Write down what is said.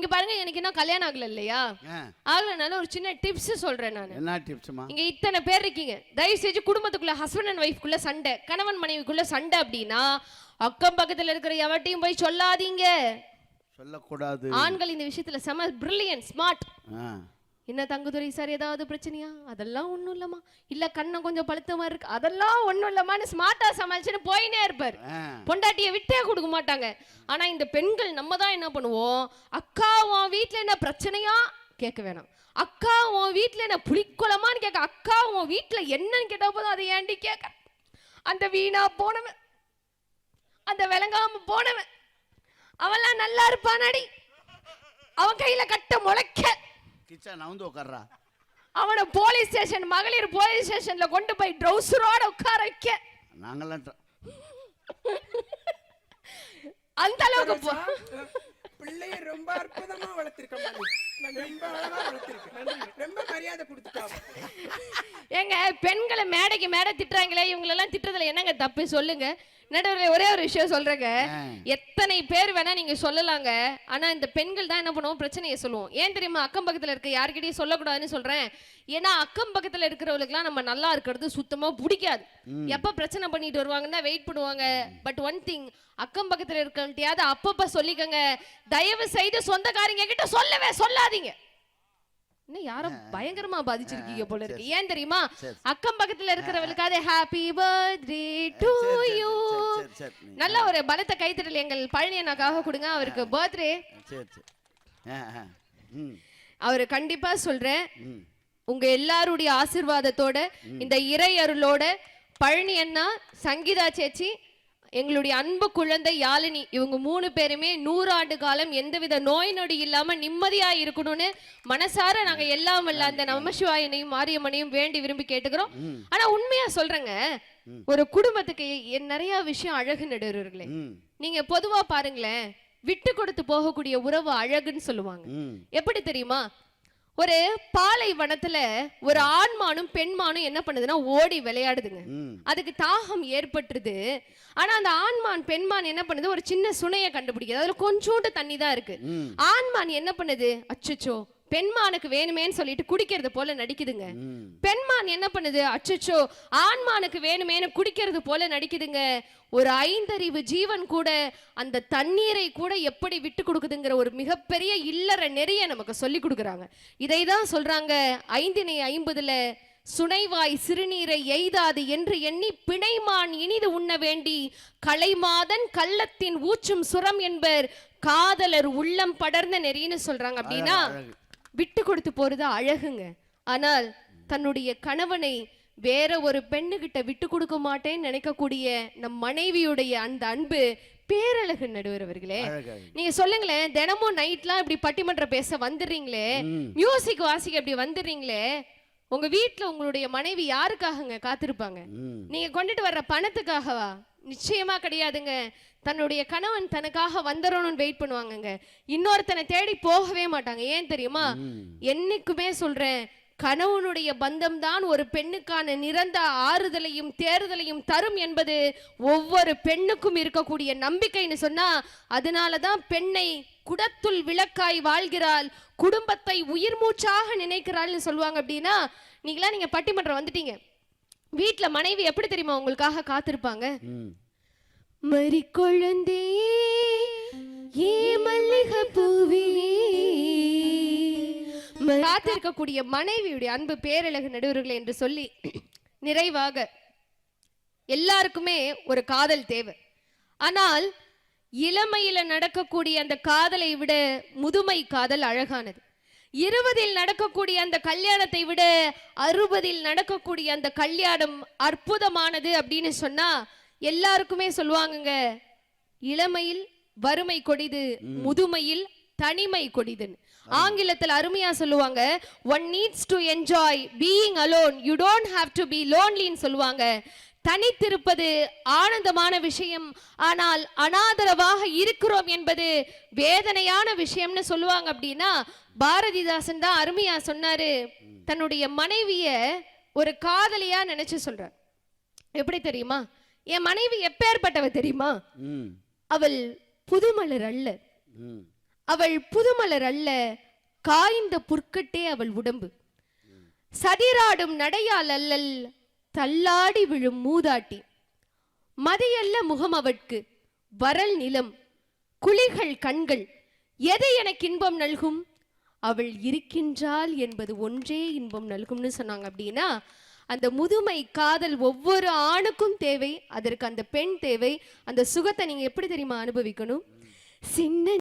இங்க பாருங்க எனக்கு இன்னும் கல்யாணம் ஆகல இல்லையா? ஆகலனால ஒரு சின்ன டிப்ஸ் சொல்றேன் நான். என்ன டிப்ஸ்மா இங்க இத்தனை பேர் இருக்கீங்க. தயவு செஞ்சு குடும்பத்துக்குள்ள ஹஸ்பண்ட் அண்ட் ஒய்ஃப்குள்ள சண்டை கணவன் மனைவிக்குள்ள சண்டை அப்படின்னா அக்கம் பக்கத்துல இருக்கிற எவட்டையும் போய் சொல்லாதீங்க. சொல்லக்கூடாது. ஆண்கள் இந்த விஷயத்துல செம பிரில்லியன் ஸ்மார்ட் என்ன தங்குதுரை சார் ஏதாவது பிரச்சனையா? அதெல்லாம் ஒண்ணும் இல்லம்மா. இல்ல கண்ணம் கொஞ்சம் பழுத்தமா இருக்கு. அதெல்லாம் ஒண்ணும் இல்லம்மான்னு ஸ்மார்ட்டா சமாளிச்சுன்னு போயினே இருப்பார். பொண்டாட்டிய விட்டே கொடுக்க மாட்டாங்க. ஆனா இந்த பெண்கள் நம்ம தான் என்ன பண்ணுவோம்? அக்கா உன் வீட்ல என்ன பிரச்சனையா? கேட்க வேணாம். அக்கா உன் வீட்ல என்ன புளிக்குளமான்னு கேட்க அக்கா உன் வீட்ல என்னன்னு கேட்டா போதும் அதை ஏண்டி கேட்க? அந்த வீணா போனவன். அந்த விளங்காம போனவன். அவன்லாம் நல்லா இருப்பானடி. அவன் கையில கட்ட முளைக்க. கிச்சா நவுந்து உட்கார்றா அவனை போலீஸ் ஸ்டேஷன் மகளிர் போலீஸ் ஸ்டேஷன்ல கொண்டு போய் ட்ரௌசரோட உட்கார வைக்க. நாங்களாம் ட்ர- அந்த அளவுக்கு போ பிள்ளைய ரொம்ப அற்புதமா வளர்த்திருக்க ரொம்ப அழகா ரொம்ப மரியாதை கொடுத்துட்டா ஏங்க பெண்களை மேடைக்கு மேடை திட்டுறாங்களே இவங்களெல்லாம் திட்டுறதுல என்னங்க தப்பு? சொல்லுங்க. நடுவில் ஒரே ஒரு விஷயம் சொல்றேங்க. எத்தனை பேர் வேணா நீங்க சொல்லலாங்க. ஆனா இந்த பெண்கள் தான் என்ன பண்ணுவோம்? பிரச்சனையை சொல்லுவோம். ஏன் தெரியுமா? அக்கம் பக்கத்துல இருக்க யார்கிட்டயும் சொல்லக்கூடாதுன்னு சொல்றேன். ஏன்னா அக்கம் பக்கத்துல இருக்கிறவங்களுக்குலாம் நம்ம நல்லா இருக்கிறது சுத்தமா பிடிக்காது. எப்ப பிரச்சனை பண்ணிட்டு வருவாங்கன்னா வெயிட் பண்ணுவாங்க. பட் ஒன் திங் அக்கம் பக்கத்துல இருக்கவங்கள்ட்டயாவது அப்பப்ப சொல்லிக்கங்க. தயவு செய்து சொந்தக்காரங்க கிட்ட சொல்லவே சொல்லாதீங்க. இன்னும் யாரும் பயங்கரமா பாதிச்சிருக்கீங்க போல இருக்கு. ஏன் தெரியுமா. அக்கம் பக்கத்துல இருக்கிறவங்களுக்காவது ஹாப்பி பர்த்டே டு யூ. நல்ல ஒரு பலத்த கைத்தறல் எங்கள் பழனி அண்ணாக்காக கொடுங்க. அவருக்கு பர்த்டே அவர் கண்டிப்பா சொல்றேன். உங்க எல்லாருடைய ஆசிர்வாதத்தோட இந்த இறை அருளோட பழனி அண்ணா சங்கீதா சேச்சி எங்களுடைய அன்பு குழந்தை யாழினி இவங்க மூணு பேருமே நூறாண்டு காலம் எந்தவித நோய் நொடி இல்லாம நிம்மதியா இருக்கணும்னு மனசார நாங்க எல்லாம் வல்ல அந்த நமசிவாயனையும் மாரியம்மனையும் வேண்டி விரும்பி கேட்டுக்கிறோம். ஆனா உண்மையா சொல்றேங்க ஒரு குடும்பத்துக்கு நிறைய விஷயம் அழகு நடுவர்களே. ம். நீங்க பொதுவா பாருங்களேன் விட்டு கொடுத்து போகக்கூடிய உறவு அழகுன்னு சொல்லுவாங்க. எப்படி தெரியுமா? ஒரு பாலைவனத்துல ஒரு ஆண்மானும் பெண்மானும் என்ன பண்ணுதுன்னா ஓடி விளையாடுதுங்க. அதுக்கு தாகம் ஏற்பட்டுருது. ஆனா அந்த ஆண்மான் பெண்மான் என்ன பண்ணுது? ஒரு சின்ன சுனையை கண்டுபிடிக்குது. அதுல கொஞ்சோண்டு தண்ணி தான் இருக்கு ஆண்மான் என்ன பண்ணுது? அச்சச்சோ பெண்மானுக்கு வேணுமேன்னு சொல்லிட்டு குடிக்கிறது போல நடிக்குதுங்க. பெண்மான் என்ன பண்ணுது? அச்சச்சோ ஆண்மானுக்கு வேணுமேனு குடிக்கிறது போல நடிக்குதுங்க. ஒரு ஐந்தறிவு ஜீவன் கூட அந்த தண்ணீரை கூட எப்படி விட்டு கொடுக்குதுங்கிற ஒரு மிகப்பெரிய இல்லற நெறிய நமக்கு சொல்லி கொடுக்குறாங்க. இதை தான் சொல்றாங்க ஐந்தினை ஐம்பதுல சுனைவாய் சிறுநீரை எய்தாது என்று எண்ணி பிணைமான் இனிது உண்ண வேண்டி கலைமாதன் கள்ளத்தின் ஊற்றும் சுரம் என்பர் காதலர் உள்ளம் படர்ந்த நெறின்னு சொல்றாங்க. அப்படின்னா. விட்டு கொடுத்து போறது அழகுங்க. ஆனால் தன்னுடைய கணவனை வேற ஒரு பெண்ணுகிட்ட விட்டு கொடுக்க மாட்டேன்னு நினைக்கக்கூடிய நம் மனைவியுடைய அந்த அன்பு பேரழகு நடுவர் அவர்களே. நீங்க சொல்லுங்களேன் தினமும் நைட்லாம் இப்படி பட்டிமன்றம் பேச வந்துடுறீங்களே. மியூசிக் வாசிக்க இப்படி வந்துடுறீங்களே உங்க வீட்ல உங்களுடைய மனைவி யாருக்காகங்க காத்திருப்பாங்க? நீங்க கொண்டுட்டு வர்ற பணத்துக்காகவா? நிச்சயமா கிடையாதுங்க. தன்னுடைய கணவன் தனக்காக வந்துடணும்னு வெயிட் பண்ணுவாங்கங்க. இன்னொருத்தனை தேடி போகவே மாட்டாங்க. ஏன் தெரியுமா? என்னைக்குமே சொல்றேன் கணவனுடைய பந்தம் தான் ஒரு பெண்ணுக்கான நிரந்த ஆறுதலையும் தேறுதலையும் தரும் என்பது ஒவ்வொரு பெண்ணுக்கும் இருக்கக்கூடிய நம்பிக்கைன்னு சொன்னா அதனால தான் பெண்ணை குடத்துள் விளக்காய் வாழ்கிறாள் குடும்பத்தை உயிர் மூச்சாக நினைக்கிறாள்னு சொல்லுவாங்க அப்படின்னா நீங்களா நீங்க பட்டிமன்றம் வந்துட்டீங்க. வீட்ல மனைவி எப்படி தெரியுமா உங்களுக்காக காத்திருப்பாங்க? ம். மறி குழந்தே ஏ மல்லிகை பூவே காத்திருக்கக்கூடிய மனைவியுடைய அன்பு பேரழகு நடுவர்களே என்று சொல்லி நிறைவாக எல்லாருக்குமே ஒரு காதல் தேவை. ஆனால் இளமையில நடக்கக்கூடிய அந்த காதலை விட முதுமை காதல் அழகானது. இருபதில் நடக்கக்கூடிய அந்த கல்யாணத்தை விட அறுபதில் நடக்கக்கூடிய அந்த கல்யாணம் அற்புதமானது அப்படின்னு சொன்னா எல்லாருக்குமே சொல்லுவாங்கங்க. இளமையில் வறுமை கொடிது முதுமையில் தனிமை கொடிதுன்னு. ஆங்கிலத்தில் அருமையா சொல்லுவாங்க one needs to enjoy being alone you don't have to be லோன்லின்னு சொல்லுவாங்க. தனித்திருப்பது ஆனந்தமான விஷயம். ஆனால் அனாதரவாக இருக்கிறோம் என்பது வேதனையான விஷயம்னு சொல்லுவாங்க அப்படின்னா பாரதிதாசன் தான் அருமையா சொன்னாரு. தன்னுடைய மனைவிய ஒரு காதலியா நினைச்சு சொல்றார். எப்படி தெரியுமா? என் மனைவி எப்பேற்பட்டவ தெரியுமா? அவள் புதுமலர் அல்ல. அவள் புதுமலர் அல்ல காய்ந்த புற்கட்டே அவள் உடம்பு. சதிராடும் நடையால் அல்லல் தள்ளாடி விழும் மூதாட்டி. மதியல்ல முகம் அவட்கு வரல் நிலம் குழிகள் கண்கள் எதை எனக்கு இன்பம் நல்கும்? அவள் இருக்கின்றாள் என்பது ஒன்றே இன்பம் நல்கும்னு சொன்னாங்க அப்படின்னா அந்த முதுமை காதல் ஒவ்வொரு ஆணுக்கும் தேவை அதற்கு அந்த பெண் தேவை அந்த சுகத்தை நீங்க எப்படி தெரியுமா அனுபவிக்கணும்? சின்ன